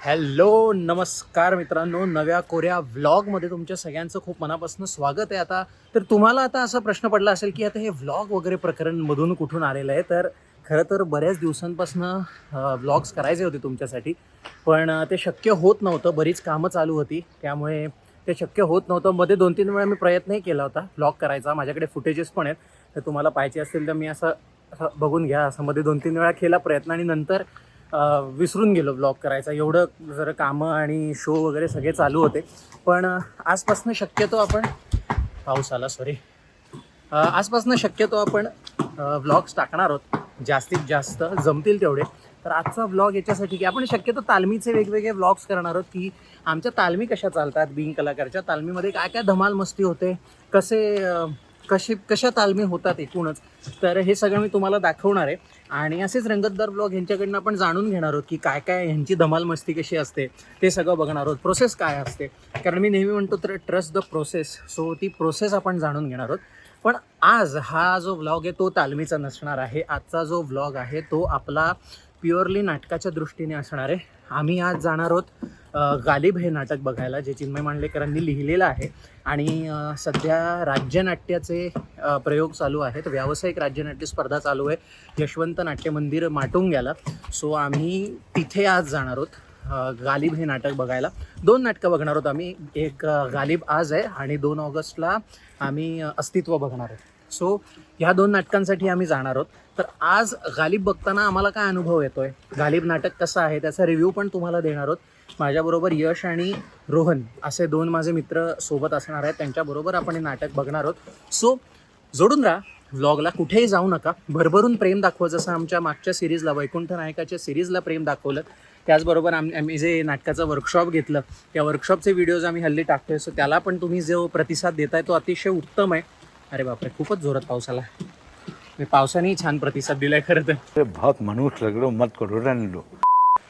Hello नमस्कार मित्रांनो. नव्या कोऱ्या व्लॉगमध्ये तुमच्या सगळ्यांचं खूप मनापासून स्वागत आहे आता. तर तुम्हाला आता असा प्रश्न पडला असेल की आता हे व्लॉग वगैरे प्रकरणमधून कुठून आलेलं आहे? तर खरं तर बऱ्याच दिवसांपासून व्लॉग्स करायचे होते तुमच्यासाठी. पण ते शक्य होत नव्हतं. बरीच कामं चालू होती. त्यामुळे ते शक्य होत नव्हतं. मध्ये दोन तीन वेळा मी प्रयत्नही केला होता. व्लॉग करायचा. माझ्याकडे फुटेजेस पण आहेत. तर तुम्हाला पाहिजे असतील तर मी असं असं बघून घ्या. असं मध्ये दोन तीन वेळा केला प्रयत्न आणि नंतर विसरून गेलो ब्लॉग करायचा. एवढं जरा कामं आणि शो वगैरे सगळे चालू होते. पण आजपासनं शक्यतो आपण पाऊस आला सॉरी आजपासनं शक्यतो आपण व्लॉग्स टाकणार आहोत. जास्तीत जास्त जमतील तेवढे. तर आजचा व्लॉग याच्यासाठी की आपण शक्यतो तालमीचे वेगवेगळे व्लॉग्स करणार आहोत की आमच्या तालमी कशा चालतात बिंग कलाकारच्या तालमीमध्ये काय काय धमाल मस्ती होते कसे कशी कशा तालमी होतात एकूणच. तर हे सगळं मी तुम्हाला दाखवणार आहे. आणि असेच रंगतदार ब्लॉग ह्यांच्याकडनं आपण जाणून घेणार आहोत की काय काय ह्यांची धमाल मस्ती कशी असते ते सगळं बघणार आहोत. प्रोसेस काय असते? कारण मी नेहमी म्हणतो तर ट्रस्ट द प्रोसेस सो ती प्रोसेस आपण जाणून घेणार आहोत. पण आज हा जो व्लॉग आहे तो तालमीचा नसणार आहे. आजचा जो व्लॉग आहे तो आपला प्युअरली नाटकाच्या दृष्टीने असणार. आहे आम्ही आज जाणार आहोत गालिब हे नाटक बघायला जे चिन्मय मांडलेकरांनी लिहिलेलं आहे. आणि सध्या राज्यनाट्याचे प्रयोग चालू आहेत. व्यावसायिक राज्यनाट्य स्पर्धा चालू आहे. यशवंत नाट्य मंदिर माटुंग्याला. सो आम्ही तिथे आज जाणार आहोत गालिब हे नाटक बघायला. दोन नाटकं बघणार आहोत आम्ही. एक गालिब आज आहे आणि दोन ऑगस्टला आम्ही अस्तित्व बघणार आहोत. सो ह्या दोन नाटकांसाठी आम्ही जाणार आहोत. तर आज गालिब बघताना आम्हाला काय अनुभव येतोय? गालिब नाटक कसं आहे? त्याचा रिव्ह्यू पण तुम्हाला देणार आहोत. माझ्याबरोबर यश आणि रोहन असे दोन माझे मित्र सोबत असणार आहेत. त्यांच्याबरोबर आपण हे नाटक बघणार आहोत. सो जोडून राहा. व्लॉगला कुठेही जाऊ नका. भरभरून प्रेम दाखवा. जसं आमच्या मागच्या सिरीजला वैकुंठ नायकाच्या सिरीजला प्रेम दाखवलं त्याचबरोबर आम आम्ही जे नाटकाचं वर्कशॉप घेतलं त्या वर्कशॉपचे व्हिडिओज आम्ही हल्ली टाकतोय. सो त्याला पण तुम्ही जो प्रतिसाद देताय तो अतिशय उत्तम आहे. अरे बापरे खूपच जोरात पाऊस आला मी पावसानेही छान प्रतिसाद दिलाय खरं तर. बहुत मनुष्य लग रहे हो मत करो दो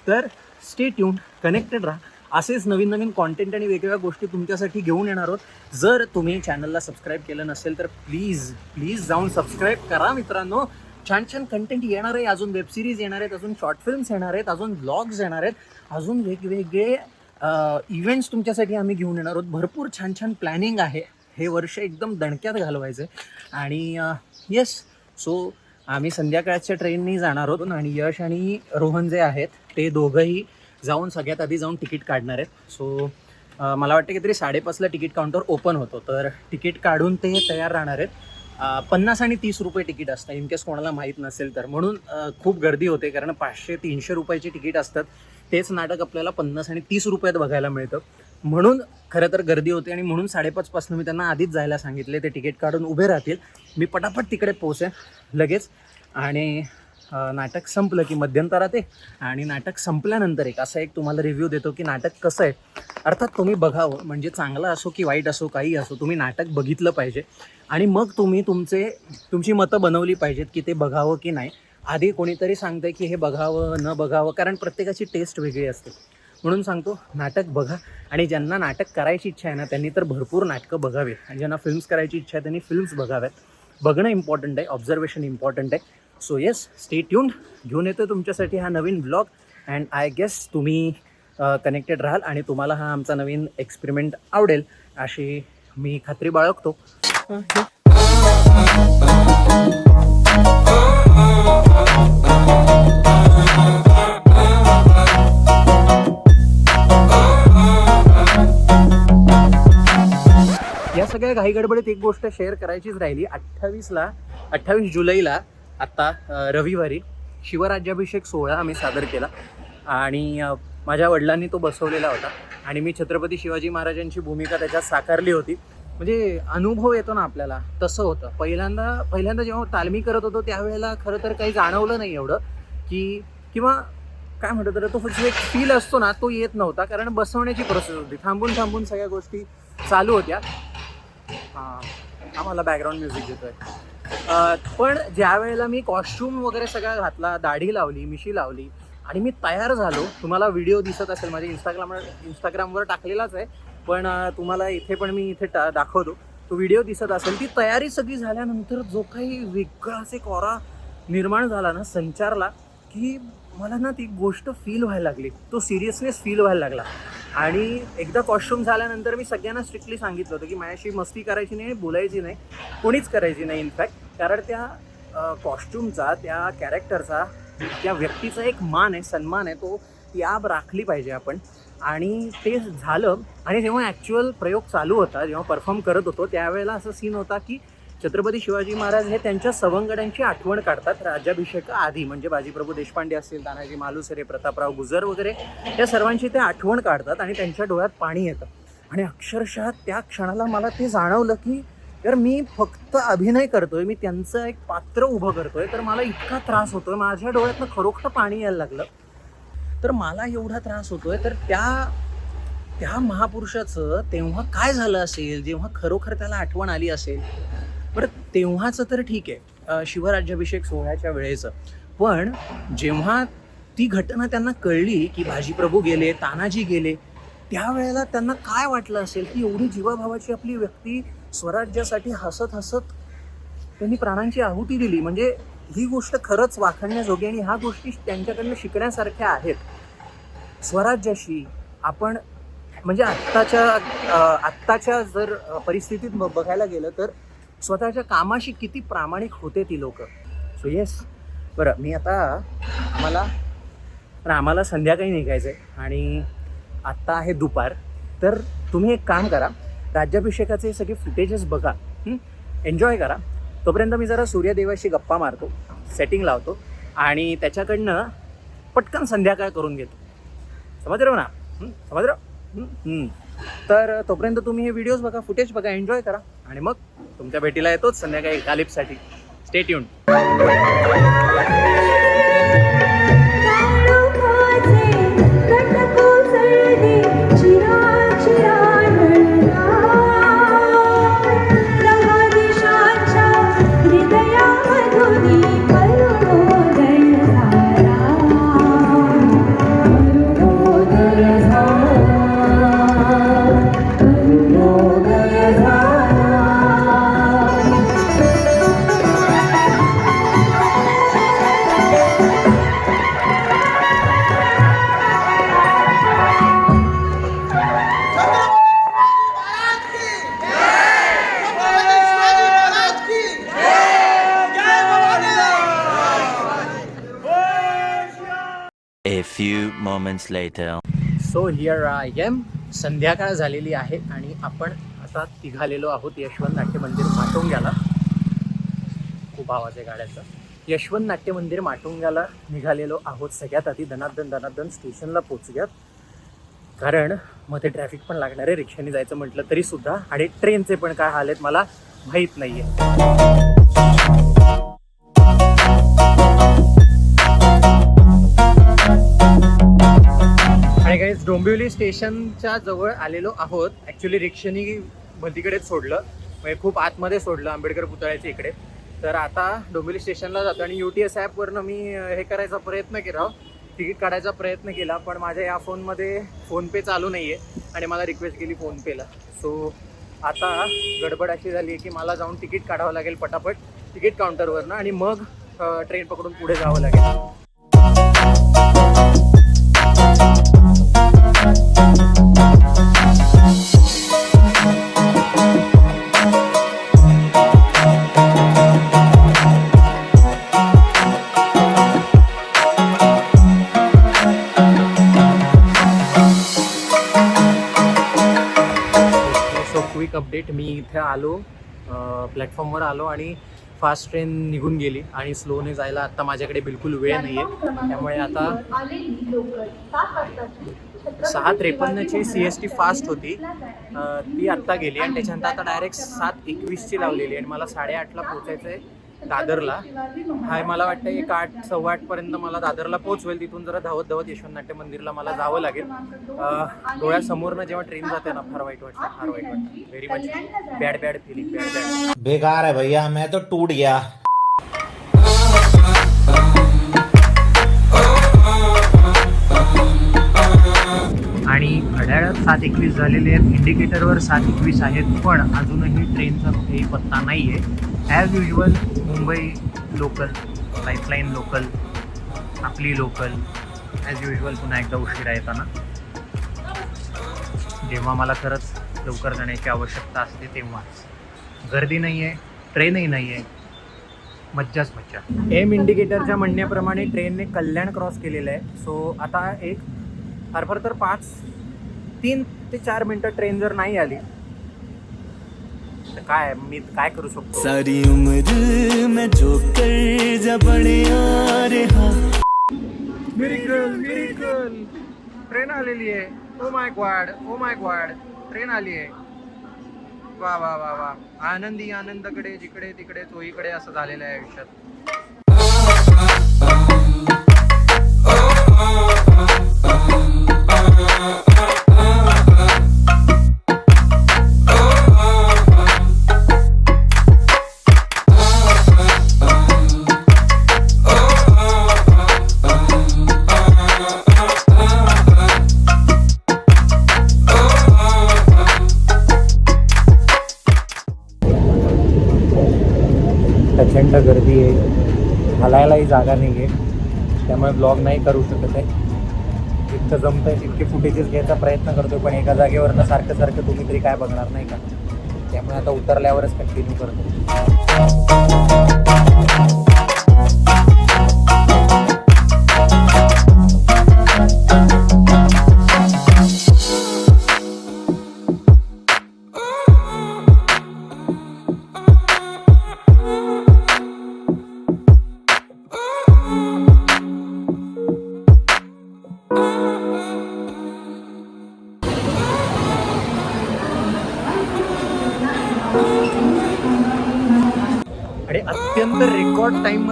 तर स्टे ट्यून कनेक्टेड राहा. असेच नवीन नवीन कॉन्टेंट आणि वेगवेगळ्या गोष्टी तुमच्यासाठी घेऊन येणार आहोत. जर तुम्ही चॅनलला सबस्क्राईब केलं नसेल तर प्लीज प्लीज जाऊन सबस्क्राईब करा मित्रांनो. छान छान कंटेंट येणार आहे. अजून वेब सिरीज येणार आहेत अजून शॉर्ट फिल्म्स येणार आहेत अजून ब्लॉग्स येणार आहेत. अजून वेगवेगळे इव्हेंट्स तुमच्यासाठी आम्ही घेऊन येणार आहोत. भरपूर छान छान प्लॅनिंग आहे. हे वर्ष एकदम दणक्यात घालवायचं आहे आणि येस सो आम्ही संध्याकाळच्या ट्रेननी जाणार आहोत आणि यश आणि रोहन जे आहेत ते दोघंही जाऊन सगळ्यात आधी जाऊन तिकीट काढणार आहेत. सो मला वाटतं की तरी साडेपाचला तिकीट काउंटर ओपन होतो. तर तिकीट काढून ते तयार राहणार आहेत. पन्नास आणि तीस रुपये तिकीट असतं. इनकेस कोणाला माहीत नसेल तर. म्हणून खूप गर्दी होते कारण पाचशे तीनशे रुपयाची तिकीट असतात. तेच नाटक आपल्याला पन्नास आणि तीस रुपयात बघायला मिळतं. म्हणून खरं तर गर्दी होते आणि म्हणून साडेपाचपासून मी त्यांना आधीच जायला सांगितले. ते तिकीट काढून उभे राहतील. मी पटापट तिकडे पोहोचेन लगेच. आणि नाटक संपलं की मध्यंतरात आहे आणि नाटक संपल्यानंतर एक. असा एक तुम्हाला रिव्ह्यू देतो की नाटक कसं आहे. अर्थात तुम्ही बघावं म्हणजे चांगलं असो की वाईट असो काही असो तुम्ही नाटक बघितलं पाहिजे. आणि मग तुम्ही तुमचे तुमची मतं बनवली पाहिजेत की ते बघावं की नाही. आधी कोणीतरी सांगतंय की हे बघावं न बघावं कारण प्रत्येकाची टेस्ट वेगळी असते. म्हणून सांगतो नाटक बघा. आणि ज्यांना नाटक करायची इच्छा आहे ना त्यांनी तर भरपूर नाटकं बघावीत. आणि ज्यांना फिल्म्स करायची इच्छा आहे त्यांनी फिल्म्स बघाव्यात. बघणं इम्पॉर्टंट आहे ऑब्झर्वेशन इम्पॉर्टंट आहे. सो येस स्टे ट्यून घेऊन येतो तुमच्यासाठी हा नवीन ब्लॉग अँड आय गेस तुम्ही कनेक्टेड राहाल आणि तुम्हाला हा आमचा नवीन एक्सपेरिमेंट आवडेल. अशी मी खात्री बाळगतो. सगळ्या घाई गडबडीत एक गोष्ट शेअर करायचीच राहिली. अठ्ठावीसला अठ्ठावीस जुलैला आत्ता रविवारी शिवराज्याभिषेक सोहळा आम्ही सादर केला. आणि माझ्या वडिलांनी तो बसवलेला होता. आणि मी छत्रपती शिवाजी महाराजांची भूमिका त्याच्यात साकारली होती. म्हणजे अनुभव येतो ना आपल्याला. तसं होतं. पहिल्यांदा पहिल्यांदा जेव्हा तालमी करत होतो त्यावेळेला खरं तर काही जाणवलं नाही एवढं की किंवा काय म्हणतो तर तो जो एक फील असतो ना तो येत नव्हता. कारण बसवण्याची प्रोसेस होती. थांबून थांबून सगळ्या गोष्टी चालू होत्या. हां. आम्हाला बॅकग्राऊंड म्युझिक देतोय. पण ज्या वेळेला मी कॉस्ट्युम वगैरे सगळा घातला दाढी लावली मिशी लावली आणि मी तयार झालो तुम्हाला व्हिडिओ दिसत असेल माझ्या इंस्टाग्राम इंस्टाग्रामवर टाकलेलाच आहे पण तुम्हाला इथे पण मी इथे टा दाखवतो. तो व्हिडिओ दिसत असेल ती तयारी सगळी झाल्यानंतर जो काही वेगळाच एक ऑरा निर्माण झाला ना संचारला की मला ना ती गोष्ट फील व्हायला लागली. तो सिरियसनेस फील व्हायला लागला. आणि एकदा कॉस्ट्युम झाल्यानंतर मी सगळ्यांना स्ट्रिक्टली सांगितलं होतं की माझ्याशी मस्ती करायची नाही बोलायची नाही. कोणीच करायची नाही इनफॅक्ट कारण त्या कॉस्ट्युमचा त्या कॅरेक्टरचा त्या व्यक्तीचा एक मान आहे सन्मान आहे तो ती आब राखली पाहिजे आपण. आणि ते झालं. आणि जेव्हा ॲक्च्युअल प्रयोग चालू होता जेव्हा परफॉर्म करत होतो त्यावेळेला असं सीन होता की छत्रपती शिवाजी महाराज हे त्यांच्या सवंगड्यांची आठवण काढतात राज्याभिषेक आधी म्हणजे बाजीप्रभू देशपांडे असतील तानाजी मालुसरे प्रतापराव गुजर वगैरे या सर्वांची ते आठवण काढतात आणि त्यांच्या डोळ्यात पाणी येतं. आणि अक्षरशः त्या क्षणाला मला ते जाणवलं की तर मी फक्त अभिनय करतोय मी त्यांचं एक पात्र उभं करतोय तर मला इतका त्रास होतोय माझ्या डोळ्यातनं खरोखर पाणी यायला लागलं. तर मला एवढा त्रास होतोय तर त्या त्या महापुरुषाचं तेव्हा काय झालं असेल जेव्हा खरोखर त्याला आठवण आली असेल बरं तेव्हाचं तर ठीक आहे. शिवराज्याभिषेक सोहळ्याच्या वेळेचं. पण जेव्हा ती घटना त्यांना कळली की भाजीप्रभू गेले तानाजी गेले त्यावेळेला त्यांना काय वाटलं असेल की एवढी जीवाभावाची आपली व्यक्ती स्वराज्यासाठी हसत हसत त्यांनी प्राणांची आहुती दिली? म्हणजे ही गोष्ट खरंच वाखणण्याजोगी आणि ह्या गोष्टी त्यांच्याकडनं शिकण्यासारख्या आहेत. स्वराज्याशी आपण म्हणजे आत्ताच्या आत्ताच्या जर परिस्थितीत ब- बघायला गेलं तर स्वतःच्या कामाशी किती प्रामाणिक होते ती लोक? सो येस बरं मी आता आम्हाला पण आम्हाला संध्याकाळी निघायचं आहे आणि आत्ता आहे दुपार. तर तुम्ही एक काम करा राज्याभिषेकाचे सगळे फुटेजेस बघा. एन्जॉय करा. तोपर्यंत मी जरा सूर्यदेवाशी गप्पा मारतो सेटिंग लावतो आणि त्याच्याकडनं पटकन संध्याकाळ करून घेतो. समजलं हो ना? समजलं? तर तोपर्यंत तुम्ही हे व्हिडिओज बघा फुटेज बघा एन्जॉय करा. आणि मग तुमच्या भेटीला येतोच संध्याकाळी गालिबसाठी स्टेट संध्याकाळ झालेली आहे आणि आपण आता तिघालेलो आहोत यशवंत नाट्य मंदिर माटुंग्याला. खूप आवाज आहे गाड्याचा. यशवंत नाट्य मंदिर माटुंग्याला निघालेलो आहोत सगळ्यात आधी. दनादन दनादन स्टेशनला पोचूयात कारण मध्ये ट्रॅफिक पण लागणार आहे. रिक्षाने जायचं म्हटलं तरीसुद्धा आणि ट्रेनचे पण काय हाल आहेत मला माहीत नाही आहे आणि डोंबिवली स्टेशनच्या जवळ आलेलो आहोत. ॲक्च्युली रिक्षेनी भलतीकडेच सोडलं. म्हणजे खूप आतमध्ये सोडलं आंबेडकर पुतळ्याच्या इकडे. तर आता डोंबिवली स्टेशनला जातो आणि यू टी एस ॲपवरनं मी हे करायचा प्रयत्न केला. तिकीट काढायचा प्रयत्न केला पण माझ्या या फोनमध्ये फोनपे चालू नाही आहे आणि मला रिक्वेस्ट केली फोनपेला. सो आता गडबड अशी झाली आहे की मला जाऊन तिकीट काढावं लागेल पटापट तिकीट काउंटरवरनं आणि मग ट्रेन पकडून पुढे जावं लागेल. अपडेट मी इथे आलो प्लॅटफॉर्मवर आलो आणि फास्ट ट्रेन निघून गेली आणि स्लोने जायला आता माझ्याकडे बिलकुल वेळ नाही आहे त्यामुळे आता सहा त्रेपन्नची सी एस टी फास्ट होती. ती आत्ता गेली आणि त्याच्यानंतर आता डायरेक्ट सात एकवीसची लावलेली आणि मला साडेआठला पोचायचं आहे दादरला. हाय मला वाटतं एक आठ सव्वा आठपर्यंत मला दादरला पोचवेल तिथून जरा धावत धावत यशवंत नाट्य मंदिरला मला जावं लागेल. अ, डोळ्यासमोरनं जेव्हा ट्रेन जाते ना फार वाईट वाटतं फार वाईट वाटतं. Very much bad bad feeling bad bad बेकार है भैया मैं तो टूट गया। आणि घड्याळात सात एकवीस झालेले आहेत. इंडिकेटरवर सात एकवीस आहेत पण अजूनही ट्रेनचा कुठेही पत्ता नाही आहे as usual Mumbai local lifeline local आपली लोकल ॲज युजल पुन्हा एकदा उशिरा येताना. जेव्हा मला खरंच लवकर जाण्याची आवश्यकता असते तेव्हाच. गर्दी नाही आहे ट्रेनही नाही आहे मज्जाच मज्जा. एम इंडिकेटरच्या म्हणण्याप्रमाणे ट्रेनने कल्याण क्रॉस केलेलं आहे. सो आता एक हरभर तर पाच तीन ते चार मिनटं ट्रेन जर नाही आली तर काय मी काय करू शकतो? सारी उम्र मैं जो कर जा बड़े आ रहा मिरिकल मिरिकल ट्रेन आलेली आहे. ओ my god oh my god train आली आहे. वा वा वा वा. आनंदी आनंदकडे जिकडे तिकडे चोहीकडे असं झालेलं आहे आयुष्यात. प्रचंड गर्दी आहे. हलायलाही जागा नाही आहे त्यामुळे ब्लॉग नाही करू शकत आहे. जितकं जमतं आहे तितके फुटेजेस घ्यायचा प्रयत्न करतो पण एका जागेवरनं सारखं सारखं तुम्ही तरी काय बघणार नाही का? त्यामुळे आता उतरल्यावरच कंटिन्यू करतो.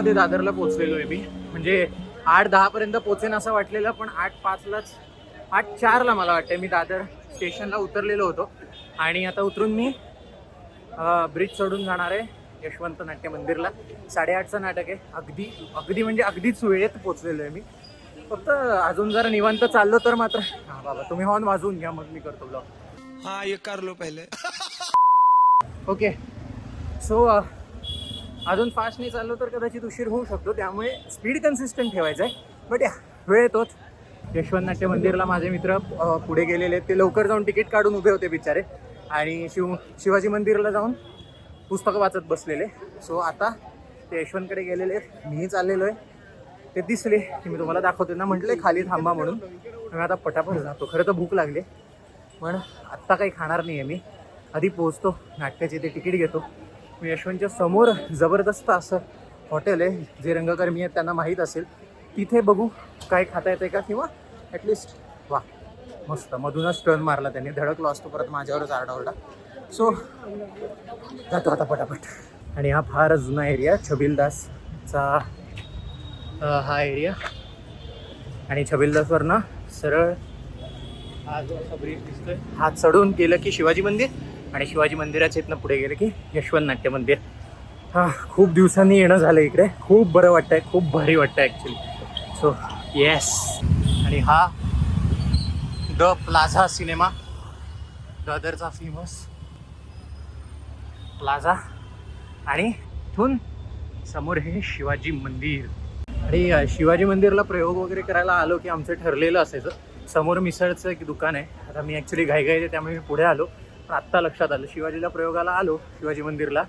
टाईममध्ये दादरला पोहोचलेलो आहे मी. म्हणजे आठ दहापर्यंत पोचेन असं वाटलेलं पण आठ पाचलाच आठ चारला मला वाटतं मी दादर स्टेशनला उतरलेलो होतो. आणि आता उतरून मी ब्रिज चढून जाणार आहे यशवंत नाट्य मंदिरला. साडेआठचं नाटक आहे. अगदी अगदी म्हणजे अगदीच वेळेत पोचलेलो आहे मी. फक्त अजून जरा निवांत चाललो तर मात्र. हा बाबा तुम्ही हॉर्न वाजवून घ्या मग मी करतो ब्लॉग हाँ ये कर लो पहले. ओके सो अजून फास्ट नाही चाललो तर कदाचित उशीर होऊ शकतो. त्यामुळे स्पीड कन्सिस्टंट ठेवायचं आहे. बट या वेळ येतोच. यशवंत नाट्य मंदिरला माझे मित्र पुढे गेलेले आहेत. ते लवकर जाऊन तिकीट काढून उभे होते बिचारे. आणि शिव शिवाजी मंदिरला जाऊन पुस्तकं वाचत बसलेले. सो आता ते यशवंतकडे गेलेले आहेत. मीही चाललेलो आहे. ते दिसले की मी तुम्हाला दाखवते ना. म्हटले खाली थांबा म्हणून. मी आता पटापट जातो. खरं तर भूक लागली. पण आत्ता काही खाणार नाही आहे मी. आधी पोहोचतो. नाटकाचे ते तिकीट घेतो. यशवंतच्या समोर जबरदस्त असं हॉटेल आहे जे रंगकर्मी आहेत त्यांना माहीत असेल. तिथे बघू काय खाता येते का किंवा ॲटलिस्ट वा मस्त. मधूनच टर्न मारला त्यांनी धडकलो असतो परत माझ्यावरच आरडाओरडा. सो जातो आता पटापट. आणि हा फार जुना एरिया छबिलदासचा हा एरिया आणि छबिलदासवरनं सरळ हा जो असा ब्रिज दिसतोय. हा चढून गेलं की शिवाजी मंदिर. आणि शिवाजी मंदिराच्या इथनं पुढे गेलं की यशवंत नाट्य मंदिर. हा खूप दिवसांनी येणं झालं इकडे. खूप बरं वाटतंय खूप भारी वाटतंय ॲक्च्युली सो येस आणि हा द प्लाझा सिनेमा दादरचा फेमस प्लाझा आणि इथून समोर हे शिवाजी मंदिर. आणि शिवाजी मंदिरला प्रयोग वगैरे करायला आलो की आमचं ठरलेलं असायचं. समोर मिसळचं एक दुकान आहे. आता मी ॲक्च्युली घाईघाईचे त्यामुळे मी पुढे आलो. आत्ता लक्षात आलं. शिवाजीला प्रयोगाला आलो शिवाजी मंदिरला.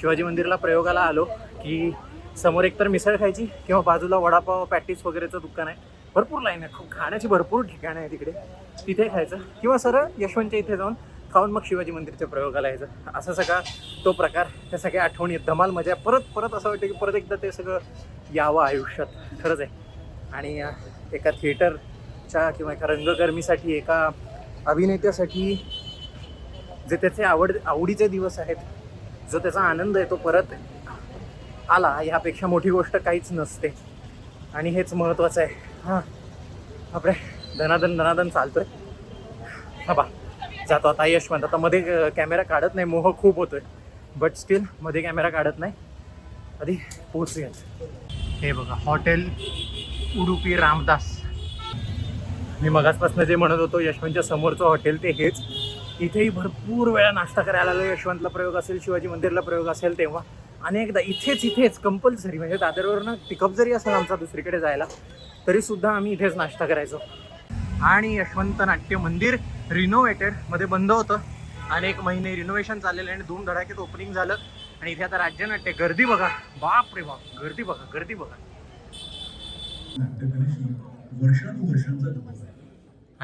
शिवाजी मंदिरला प्रयोगाला आलो की समोर एकतर मिसळ खायची किंवा बाजूला वडापाव पॅटीस वगैरेचं दुकान आहे. भरपूर लाईन आहे खूप खाण्याची भरपूर ठिकाणं आहे तिकडे तिथे खायचं. किंवा सरळ यशवंतच्या इथे जाऊन खाऊन मग शिवाजी मंदिरच्या प्रयोगाला यायचं. असं सगळा तो प्रकार त्या सगळ्या आठवणी आहेत. धमाल मजा परत परत असं वाटतं की परत एकदा ते सगळं यावं आयुष्यात. खरंच आहे. आणि एका थिएटरच्या किंवा एका रंगकर्मीसाठी एका अभिनेत्यासाठी जे त्याचे आवड आवडीचे दिवस आहेत जो त्याचा आनंद आहे तो परत आला यापेक्षा मोठी गोष्ट काहीच नसते. आणि हेच महत्त्वाचं आहे. हां. आपले धनादन धनादन आहे हा बा. जातो आता यशवंत आता मध्ये कॅमेरा काढत नाही. मोह खूप होतोय. बट स्टील मध्ये कॅमेरा काढत नाही. आधी पोचूयात हे बघा. हॉटेल उडुपी रामदास. मी मगाचपासून जे म्हणत होतो यशवंतच्या म्हणजे समोरचं हॉटेल ते हेच. इथेही भरपूर वेळा नाश्ता करायला आलो यशवंतला प्रयोग असेल शिवाजी मंदिरला प्रयोग असेल तेव्हा. अनेकदा इथेच इथेच कंपल्सरी म्हणजे दादरवरनं पिकअप जरी असेल आमचा दुसरीकडे जायला तरी सुद्धा आम्ही इथेच नाश्ता करायचो. आणि यशवंत नाट्य मंदिर रिनोव्हेटेडमध्ये बंद होतं. अनेक महिने रिनोव्हेशन चाललेलं आहे आणि दोन धडाक्यात ओपनिंग झालं. आणि इथे आता राज्यनाट्य गर्दी बघा. बाप रे बाप गर्दी बघा गर्दी बघा.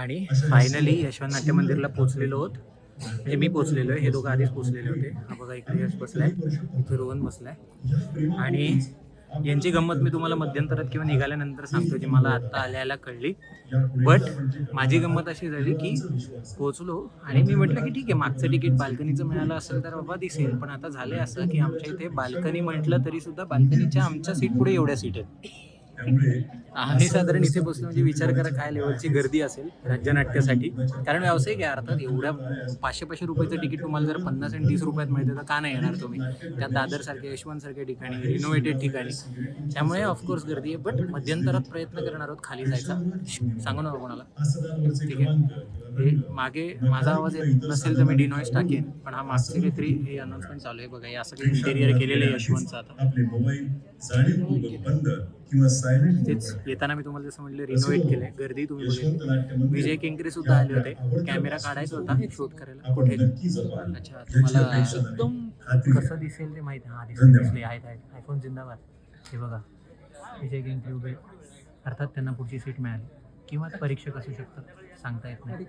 आणि फायनली यशवंत नाट्य मंदिरला पोहोचलेलो आहोत. म्हणजे मी पोहोचलेलो आहे. हे दोघं आधीच पोहोचलेले होते. हा बघा इकडे यश बसलाय. इथे रोहन बसलाय. आणि यांची गंमत मी तुम्हाला मध्यंतरात किंवा निघाल्यानंतर सांगतो जी मला आत्ता आल्याला कळली. बट माझी गंमत अशी झाली की पोहोचलो आणि मी म्हटलं की ठीक आहे मागचं तिकीट बाल्कनीचं मिळालं असेल तर बाबा दिसेल. पण आता झालंय असं की आमच्या इथे बाल्कनी म्हटलं तरी सुद्धा बाल्कनीच्या आमच्या सीट पुढे एवढ्या सीट आहेत. आम्ही साधारण इथे बसलो म्हणजे विचार करा काय लेवलची गर्दी असेल राज्यनाट्यासाठी. कारण व्यावसायिक आहे अर्थात एवढ्या पाचशे पाचशे रुपयाचं तिकीट तुम्हाला जर पन्नास आणि तीस रुपयात मिळते तर का नाही येणार तुम्ही? त्या दादर सारख्या यशवंत सारख्या ठिकाणी रिनोव्हेटेड ठिकाणी. त्यामुळे ऑफकोर्स गर्दी आहे बट मध्यंतरात प्रयत्न करणार आहोत खाली जायचा. सांगू नका कोणाला. ठीक आहे? मागे माझा आवाज येत नसेल तर मी डिनॉईस टाकेन पण हा मागचे काहीतरी हे अनाउन्समेंट चालू आहे बघा हे असं काही इंटेरियर केलेलं आहे यशवंतचं आता. तेच येताना मी तुम्हाला जसं म्हटलं रिनोव्हेट केलंय गर्दी तुम्ही बघितली. विजय केंकरे सुद्धा आले होते कॅमेरा काढायचा होता शोध करायला. कुठे अच्छा तुम्हाला. एकदम. कसं दिसेल ते माहिती हा. दिसले आहेत आहेत. आयफोन जिंदाबाद. हे बघा विजय केंकरे उभे अर्थात त्यांना पुढची सीट मिळाली. किंवा परीक्षक असू शकतात. सांगता येत नाही.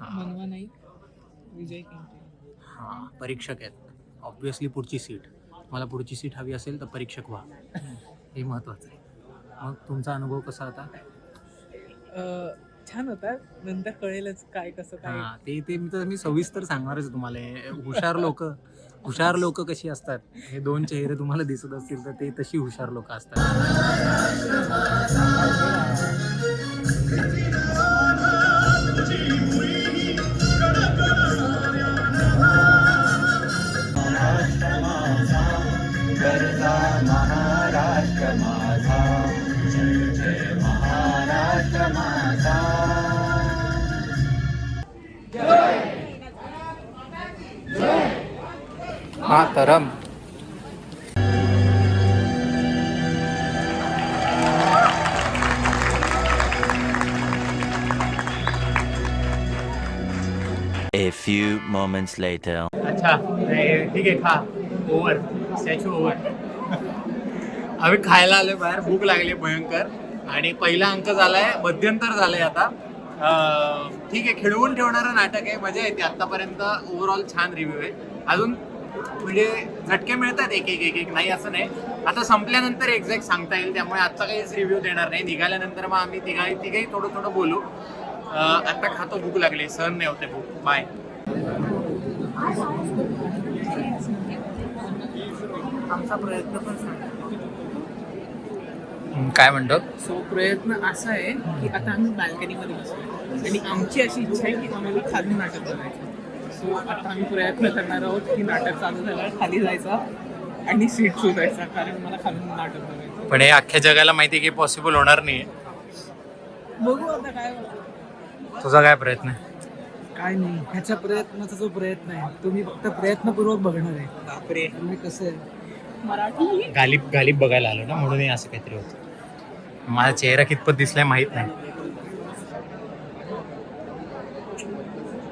हा. मनवा नाईक विजय केंकरे हा परीक्षक आहेत. ऑब्विसली पुढची सीट. मला पुढची सीट हवी असेल तर परीक्षक व्हा. हे महत्त्वाचं आहे. मग तुमचा अनुभव कसा होता? छान होता. नंतर कळेलच काय कसं काय. हा ते ते मी तर मी सविस्तर सांगणारच तुम्हाला. हे हुशार लोक हुशार लोक कशी असतात? हे दोन चेहरे तुम्हाला दिसत असतील तर ते तशी हुशार लोक असतात. हा तरम A few moments later. अच्छा ठीक आहे खा. ओव्हर स्टॅच्यू ओव्हर आम्ही खायला आलोय बाहेर. भूक लागली भयंकर. आणि पहिला अंक झालाय मध्यंतर झालंय आता. ठीक आहे खेळवून ठेवणारं नाटक आहे. मजा येते. आतापर्यंत ओव्हरऑल छान रिव्ह्यू आहे. अजून म्हणजे झटके मिळतात एक एक एक एक. नाही असं नाही. आता संपल्यानंतर एक्झॅक्ट सांगता येईल त्यामुळे आजचा काहीच रिव्ह्यू देणार नाही. निघाल्यानंतर मग आम्ही तिघाही तिघाही थोडं थोडं बोलू. अं, आता खातो भूक लागली. सहन नाही होते भूक. बाय आमचा प्रयत्न पण काय म्हणतो? सो प्रयत्न असा आहे की आता आम्ही बाल्कनीमध्ये बसलो आणि आमची अशी इच्छा आहे की आम्हाला खाली नाटक बघायचं सो आता आम्ही प्रयत्न करणार आहोत की नाटक चालू झाल्यावर खाली जायचा आणि सीट शोधायचा कारण मला खालून नाटक बघायचं. पण हे अख्ख्या जगाला माहिती आहे की पॉसिबल होणार नाही बघू आता काय. तुझा काय प्रयत्न आहे? काय नाही ह्याच्या प्रयत्नाचा जो प्रयत्न आहे तुम्ही फक्त प्रयत्नपूर्वक बघणार आहे. बापरे. तुम्ही कसं आहे? मराठी? गालिब गालिब बघायला आलो ना म्हणून हे असं काहीतरी होतं. माझा चेहरा कितपत दिसलाय माहीत नाही.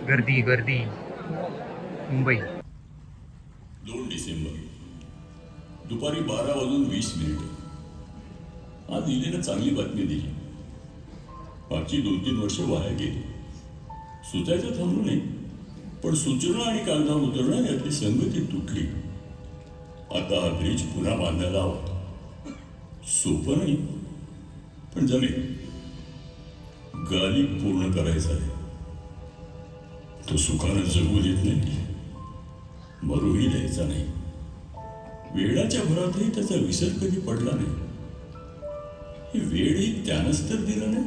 गर्दी गर्दी. मुंबई. दोन डिसेंबर. दुपारी बारा वाजून वीस मिनिट. आज इलेनं चांगली बातमी दिली. मागची दोन तीन वर्ष वाया गेली. सुचायचं थांबलो नाही पण सुचणं आणि कागदावर उतरणं यातली संगती तुटली आता हा ब्रिज पुन्हा बांधायला हवा. सोपं नाही पण जमेल. गाली पूर्ण करायचा आहे. तो सुखानं जगू देत नाही. मरूही द्यायचा नाही. वेळाच्या भरातही त्याचा विसर कधी पडला नाही. हे वेळही त्यानंच तर दिला नाही.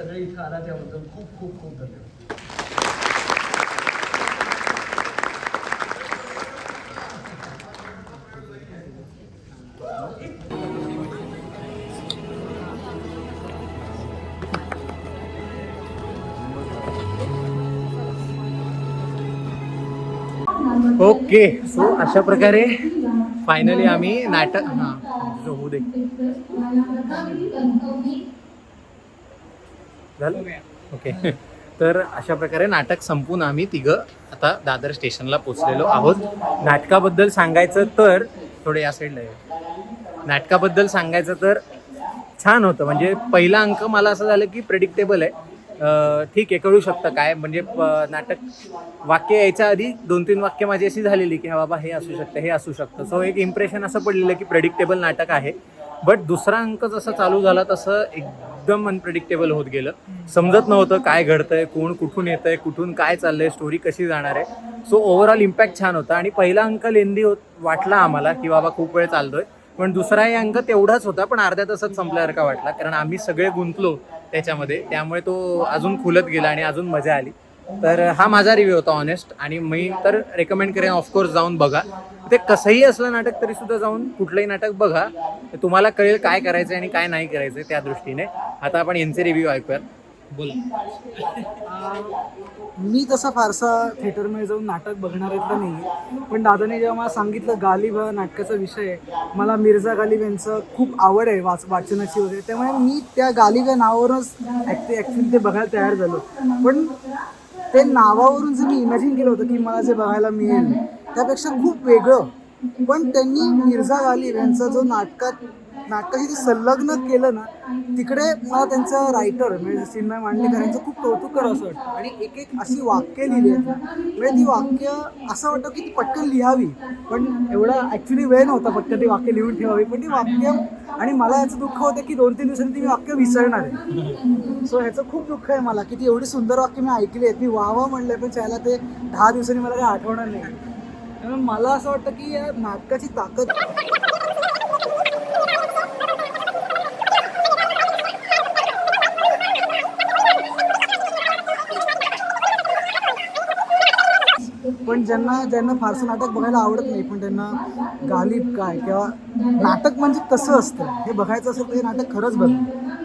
सगळे इथं आला त्याबद्दल खूप खूप खूप धन्यवाद. ओके सो अशा प्रकारे फायनली आम्ही नाटक हां होऊ दे. झालं? ओके तर अशा प्रकारे नाटक संपून आम्ही तिघं आता दादर स्टेशनला पोचलेलो आहोत. नाटकाबद्दल सांगायचं तर थोडे या साईडला ये. नाटकाबद्दल सांगायचं तर छान होतं. म्हणजे पहिला अंक मला असं झालं की प्रेडिक्टेबल आहे. ठीक आहे कळू शकतं काय. म्हणजे प- नाटक वाक्य यायच्या आधी दोन तीन वाक्य माझी अशी झालेली की हा बाबा हे असू शकतं हे असू शकतं. सो एक इम्प्रेशन असं पडलेलं की प्रेडिक्टेबल नाटक आहे. बट दुसरा अंक जसं चालू झाला तसं एकदम अनप्रेडिक्टेबल होत गेलं. समजत नव्हतं काय घडतंय कोण कुठून येतंय कुठून काय चाललंय स्टोरी कशी जाणार आहे. सो ओव्हरऑल इम्पॅक्ट छान होता आणि पहिला अंक लेंदी होत वाटला आम्हाला की बाबा खूप वेळ चालतोय. पण दुसराही अंक तेवढाच होता पण अर्ध्या तासात संपल्यासारखा वाटला. कारण आम्ही सगळे गुंतलो त्याच्यामध्ये त्यामुळे तो अजून खुलत गेला आणि अजून मजा आली. तर हा माझा रिव्ह्यू होता ऑनेस्ट आणि मी तर रेकमेंड करेन ऑफकोर्स जाऊन बघा. ते कसंही असलं नाटक तरी सुद्धा जाऊन कुठलंही नाटक बघा. तुम्हाला कळेल काय करायचं आणि काय नाही करायचं त्या दृष्टीने. आता आपण यांचे रिव्ह्यू ऐकूयात. बोला. मी तसा फारसा थिएटरमध्ये जाऊन नाटक बघणार तर नाही पण दादाने जेव्हा मला सांगितलं गालिब हा नाटकाचा विषय मला मिर्झा गालिब यांचं खूप आवड आहे वाच वाचनाची वगैरे. त्यामुळे मी त्या गालिब या नावावरूनच ॲक्च्युली ॲक्च्युली ते बघायला तयार झालो. पण ते नावावरून जे मी इमॅजिन केलं होतं की मला जे बघायला मिळेल त्यापेक्षा खूप वेगळं. पण त्यांनी मिर्झा गालिब यांचा जो नाटकात नाटकाशी ते संलग्न केलं ना तिकडे मला त्यांचं रायटर म्हणजे सिन्मय मांडलेकर यांचं खूप कौतुक करावं असं वाटतं. आणि एक एक अशी वाक्य लिहिली आहेत म्हणजे ती वाक्य असं वाटतं की ती पटकन लिहावी पण एवढा ॲक्च्युली वेळ नव्हता पटकन ती वाक्य लिहून ठेवावी. पण ती वाक्य आणि मला याचं दुःख होतं की दोन तीन दिवसांनी ती मी वाक्य विसरणार आहे. सो ह्याचं खूप दुःख आहे मला की ती एवढी सुंदर वाक्य मी ऐकली आहेत मी वा वा म्हणलंय पण त्याला ते दहा दिवसांनी मला काही आठवणार नाही. त्यामुळे मला असं वाटतं की या नाटकाची ताकद पण ज्यांना ज्यांना फारसं नाटक बघायला आवडत नाही पण त्यांना गालिब काय किंवा नाटक म्हणजे कसं असतं? हे बघायचं असेल तर हे नाटक खरंच बघ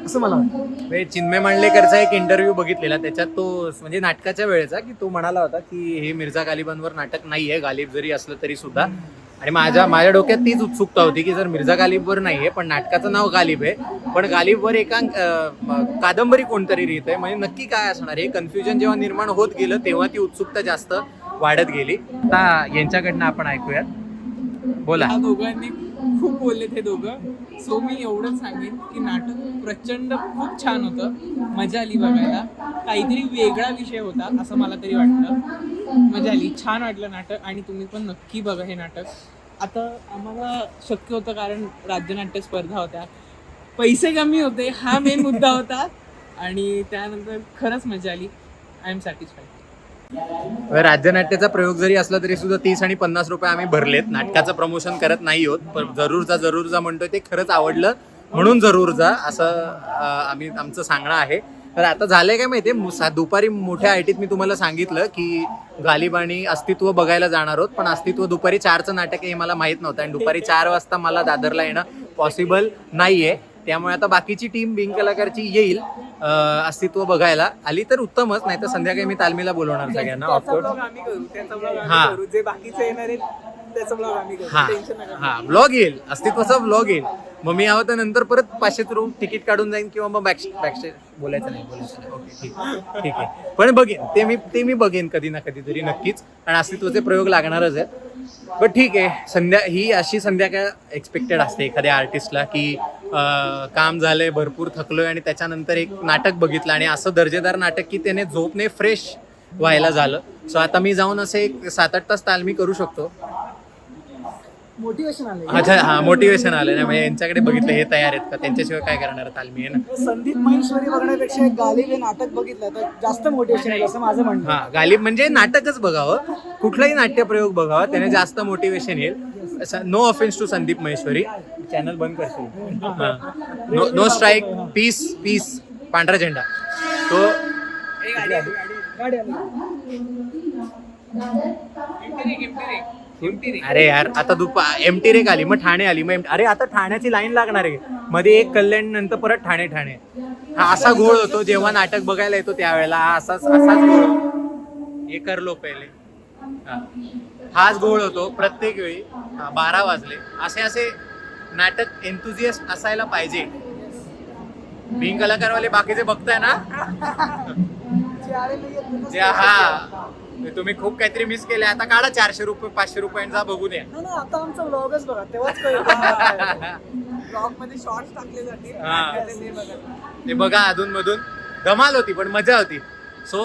असं मला वाटतं. चिन्मय मांडलेकरचा एक इंटरव्ह्यू बघितलेला. त्याच्यात तो म्हणजे नाटकाच्या वेळेचा की तो म्हणाला होता की हे मिर्झा गालिबांवर नाटक नाही आहे गालिब जरी असलं तरी सुद्धा. आणि माझ्या माझ्या डोक्यात तीच उत्सुकता होती की जर मिर्झा गालिबवर नाही आहे पण नाटकाचं नाव गालिब आहे पण गालिबवर एका कादंबरी कोणतरी लिहित आहे म्हणजे नक्की काय असणार? हे कन्फ्युजन जेव्हा निर्माण होत गेलं तेव्हा ती उत्सुकता जास्त. वाढत गेली. आता यांच्याकडनं आपण ऐकूयात. बोला. या दोघांनी खूप बोलले ते दोघं. सो मी एवढंच सांगेन की नाटक प्रचंड खूप छान होतं. मजा आली बघायला. काहीतरी वेगळा विषय होता असं मला तरी वाटतं मजा आली. छान वाटलं नाटक आणि तुम्ही पण नक्की बघा हे नाटक. आता आम्हाला शक्य होतं कारण राज्यनाट्य स्पर्धा होत्या. पैसे कमी होते. हा मेन मुद्दा होता. आणि त्यानंतर खरंच मजा आली. आय एम सॅटिस्फाईड राज्यनाट्याचा प्रयोग जरी असला तरी सुद्धा तीस आणि पन्नास रुपये आम्ही भरलेत. नाटकाचं प्रमोशन करत नाही होत पण जरूर जा जरूर जा म्हणतोय ते खरंच आवडलं. म्हणून जरूर जा असं आम्ही आमचं सांगणं आहे. तर आता झालंय काय माहितीये मु- सा- दुपारी मोठ्या आयटीत मी तुम्हाला सांगितलं की गालिब आणि अस्तित्व बघायला जाणार आहोत पण अस्तित्व दुपारी चारचं नाटक हे मला माहीत नव्हतं आणि दुपारी चार वाजता मला दादरला येणं पॉसिबल नाहीये. त्यामुळे आता बाकीची टीम बिंग कलाकारची येईल अस्तित्व बघायला. आली तर उत्तमच नाही तर संध्याकाळी मी तालमीला बोलवणार सगळ्यांना ऑफकोर्स हा. जे बाकीचे येणार हा. हा. ब्लॉग येईल. अस्तित्वाचा ब्लॉग येईल. मग मी यावं तर नंतर परत पाचशे रूम तिकीट काढून जाईन किंवा मग बॅक बॅकस्टेज बोलायचं नाही बोलायचं नाही. ओके ठीक ठीक आहे. पण बघेन ते मी ते मी बघेन कधी ना कधीतरी नक्कीच. आणि अस्तित्वाचे प्रयोग लागणारच आहेत. पण ठीक आहे संध्या ही अशी संध्याकाळ एक्सपेक्टेड असते एखाद्या आर्टिस्टला की अं, काम झालंय भरपूर थकलोय आणि त्याच्यानंतर एक नाटक बघितलं आणि असं दर्जेदार नाटक की त्याने झोपने फ्रेश व्हायला झालं. सो आता मी जाऊन असे एक सात आठ तास तालमी करू शकतो. मोटिवेशन आलं अच्छा हा मोटिवेशन आलं ना म्हणजे यांच्याकडे बघितलं हे तयार आहेत का? त्यांच्याशिवाय काय करणार तालमी आहे ना? संदीप महेश्वरी बघण्यापेक्षा एक गालिब हे नाटक बघितलं तर जास्त मोटिवेशन आहे असं माझं म्हणणं. हा गालिब म्हणजे नाटकच बघावं. कुठलाही नाट्यप्रयोग बघावा त्याने जास्त मोटिवेशन येईल. No offence to Sandeep Maheshwari. Channel बंद करशील no no strike peace peace पांढरा झेंडा. तो गाडी आली अरे यार आता दुपा एम टी रेक आली मग ठाणे आली मग अरे आता ठाण्याची लाईन लागणार आहे. मध्ये एक कल्याण नंतर परत ठाणे ठाणे. हा असा गोळ होतो जेव्हा नाटक बघायला येतो त्यावेळेला हा असाच असाच गोळ हे करलो पहिले. हा. हाच गोळ होतो प्रत्येक वेळी. हा, बारा वाजले. असे असे नाटक एन्थुझिएस्ट असायला पाहिजे. बिंग कलाकारवाले बाकीचे बघताय ना? जे तुम्ही खूप काहीतरी मिस केले आता काढा चारशे रुपये पाचशे रुपयांचा बघू द्या नाही नाही आता आमचा व्लॉगच बघा तेव्हाच कळेल. ब्लॉगमध्ये शॉर्ट्स टाकले जाते हा. ते बघा. ते बघा अधून मधून धमाल होती पण मजा होती. सो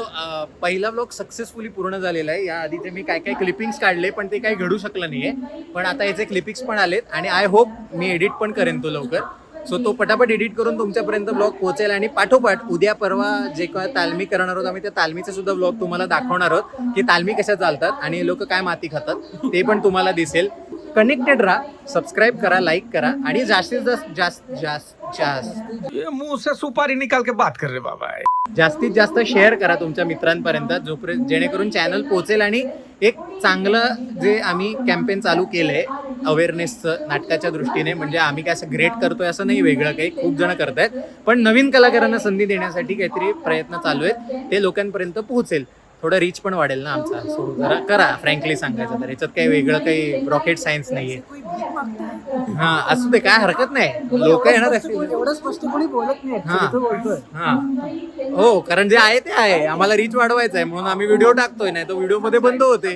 पहिला ब्लॉग सक्सेसफुली पूर्ण झालेला आहे. या आधीचे मी काय काय क्लिपिंग्स काढले पण ते काही घडू शकलं नाहीये. पण आता याचे क्लिपिंग्स पण आलेत आणि आय होप मी एडिट पण करेन तो लवकर. सो तो पटापट एडिट करून तुमच्यापर्यंत ब्लॉग पोहोचेल आणि पाठोपाठ उद्या परवा जे काय तालमी करणार आहोत आम्ही त्या तालमीचे सुद्धा ब्लॉग तुम्हाला दाखवणार आहोत की तालमी कशा चालतात आणि लोक काय माती खातात ते पण तुम्हाला दिसेल. कनेक्टेड राहा सबस्क्राईब करा लाईक करा आणि जास्तीत जास्त जास्त जास्त जास्त ये मुंह से सुपारी निकाल के बात कर रहे बाबा जास्तीत जास्त शेअर करा तुमच्या मित्रांपर्यंत जोपर्यंत जेणेकरून चॅनल पोचेल आणि एक चांगलं जे आम्ही कॅम्पेन चालू केलंय अवेअरनेसचं नाटकाच्या दृष्टीने म्हणजे आम्ही काय असं ग्रेट करतोय असं नाही वेगळं काही खूप जण करतायत. पण नवीन कलाकारांना संधी देण्यासाठी काहीतरी प्रयत्न चालू आहेत. ते लोकांपर्यंत पोहोचेल. थोडं रीच पण वाढेल ना आमचा. सो जरा करा फ्रँकली सांगायचं तर. याच्यात काही वेगळं काही रॉकेट सायन्स नाहीये. हा असू दे काय हरकत नाही. लोक येणार असतील एवढं स्पष्ट कोणी बोलत नाही हा. हा. हो कारण जे आहे ते आहे. आम्हाला रीच वाढवायचं आहे. म्हणून आम्ही व्हिडिओ टाकतोय नाही तो व्हिडिओमध्ये बंद होते.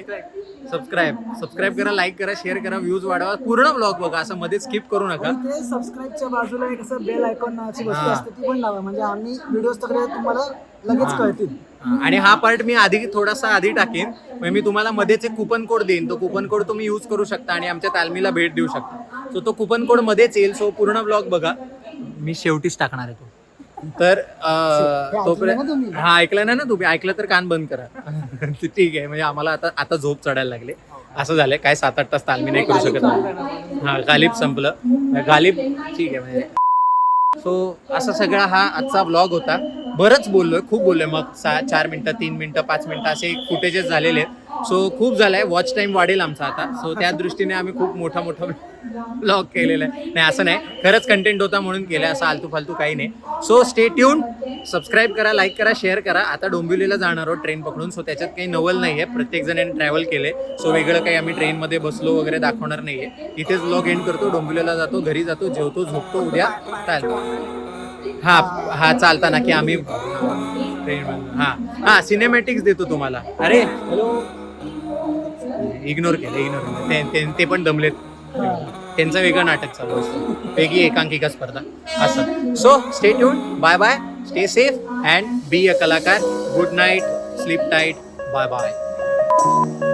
सबस्क्राईब सबस्क्राईब करा लाईक करा शेअर करा व्ह्यूज वाढवा. पूर्ण ब्लॉग बघा असं मध्ये स्किप करू नका. आणि ते सबस्क्राईबच्या बाजूला एक असं बेल आयकॉन नावाची गोष्ट हा. असते ती पण लावा. म्हणजे आम्ही व्हिडिओज वगैरे तुम्हाला लगेच कळतील. आणि हा पार्ट मी आधी थोडासा आधी टाकेन. म्हणजे मी तुम्हाला मध्येच एक कुपन कोड देईन. तो कुपन कोड तुम्ही यूज करू शकता आणि आमच्या तालमीला भेट देऊ शकता. सो तो कुपन कोड मध्येच येईल. सो पूर्ण ब्लॉग बघा. मी शेवटीच टाकणार आहे तो. तर अं, हे ऐकलं ना तोपर्यंत? हा ऐकलं ना ना तुम्ही? ऐकलं तर कान बंद करा. ठीक आहे म्हणजे आम्हाला आता आता झोप चढायला लागले. असं झालंय काय सात आठ तास तालमी नाही करू शकत हा गालिब संपलं. गालिब ठीक आहे म्हणजे सो असा सगळा हा आजचा ब्लॉग होता. बरंच बोललोय खूप बोललोय. मग सहा चार मिनटं तीन मिनटं पाच मिनटं असे फुटेजेस झालेले आहेत. सो खूप झालाय. वॉच टाइम वाढेल आमचा आता. सो त्या दृष्टीने आम्ही खूप मोठा मोठा ब्लॉग केलेलं आहे. नाही असं नाही. खरंच कंटेंट होता म्हणून केलं असं आलतू फालतू काही नाही. सो स्टे ट्यून सबस्क्राईब करा लाईक करा शेअर करा. आता डोंबिवलीला जाणार आहोत ट्रेन पकडून. सो त्याच्यात काही नवल नाही आहे. प्रत्येक जणांनी ट्रॅव्हल केले सो वेगळं काही आम्ही ट्रेनमध्ये बसलो वगैरे दाखवणार नाही आहे. इथेच ब्लॉग एंड करतो. डोंबिवलीला जातो घरी जातो जेवतो झोपतो उद्या चालतो. हा हा चालताना की आम्ही ट्रेन हा. हा सिनेमॅटिक्स देतो तुम्हाला. अरे हॅलो इग्नोर केलं इग्नोर केलं. ते पण दमलेत. त्यांचं वेगळं नाटक चालू असतं. वेगळी एकांकिका स्पर्धा. असं. So stay tune bye bye stay safe and be a kalakar. Good night sleep tight bye bye